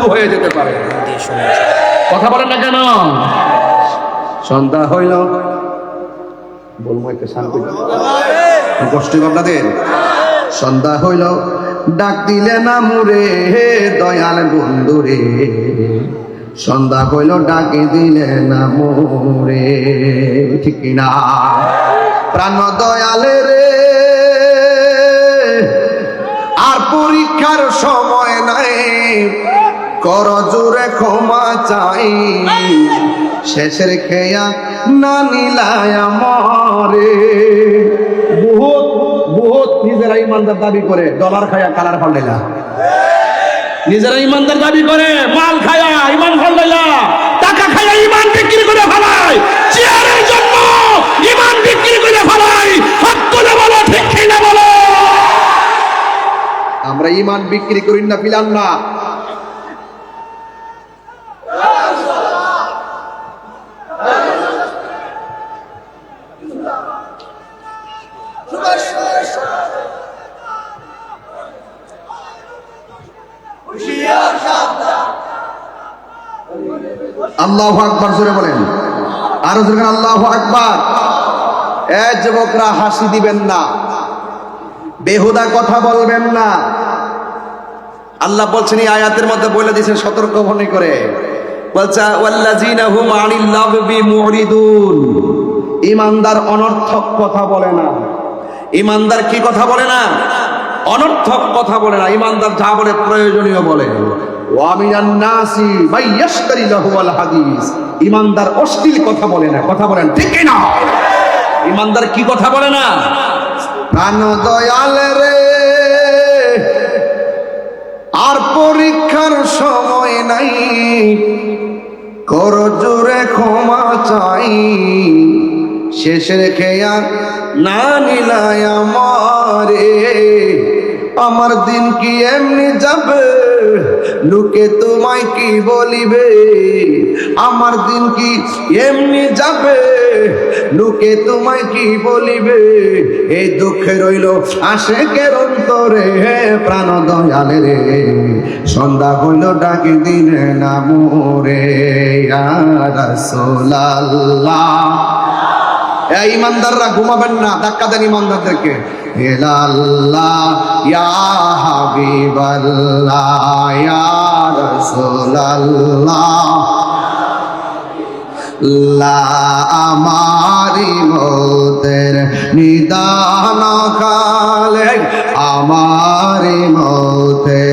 মৃত্যু হয়ে যেতে পারে। কথা বলেন না কেন? সন্ধ্যা হইল। বলব একটা শান্তি। কষ্ট আপনাদের। সন্ধ্যা হইল। ডাক দিলে না মুরে দয়াল বন্ধু রে। সন্ধ্যা হইল, ডাকে দিলে না মোরে ঠিক না প্রাণ দয়ালে রে কর জোরে ক্ষমা চাই। শেষের খেয়া না নিলায় মরে বহুত বহুত নিজেরা ইমানদার দাবি করে ডলার খায়া কালার ফাল্লাইলা নিজেরা ইমানদার দাবি করে, মাল খায়া ইমান ফাল্লাইলা টাকা খায়া ইমান বিক্রি করে ফেলায় চেয়ারের জন্য ইমান বিক্রি করে ফেলায় সত্য না বলো, ঠিক না বলো। আমরা ইমান বিক্রি করি না পিলাম না। আল্লাহ আকবার জোরে বলেন। আরও জোরে আল্লাহ আকবার। এ যুবকরা হাসি দিবেন না। বেহুদা কথা বলবেন না। আল্লাহ বলছেন, এই আয়াতের মধ্যে বলে দিয়েছেন সতর্ক মনে করে। বলছে ইমানদার অনর্থক কথা বলে না। ইমানদার কি কথা বলে না? অনর্থক কথা বলে না। ইমানদার যা বলে প্রয়োজনীয় বলে। ইমানদার অশ্লীল কথা বলে না। কথা বলেন ঠিক না ইমানদার কি কথা বলে না? প্রাণ রে, আর পরীক্ষার সময় নাই। কর জোরে ক্ষমা চাই। শেষের খেয়া না নিলায় আমারে। আমার দিন কি এমনি যাবে? লোকে তোমায় কি বলিবে? আমার দিন কি এমনি যাবে? লোকে তোমায় কি বলিবে? এই দুঃখে রইল আশেকের অন্তরে হে প্রাণ দয়ালে রে। সন্ধ্যা হইল ডাকি দিনে না মোরে। রাসোলাল্লাহ। এই ইমানদাররা ঘুমাবেন না ধাক্কা দেন ইমানদারদেরকে। আমারি মতের নিদান কালে আমারি মতে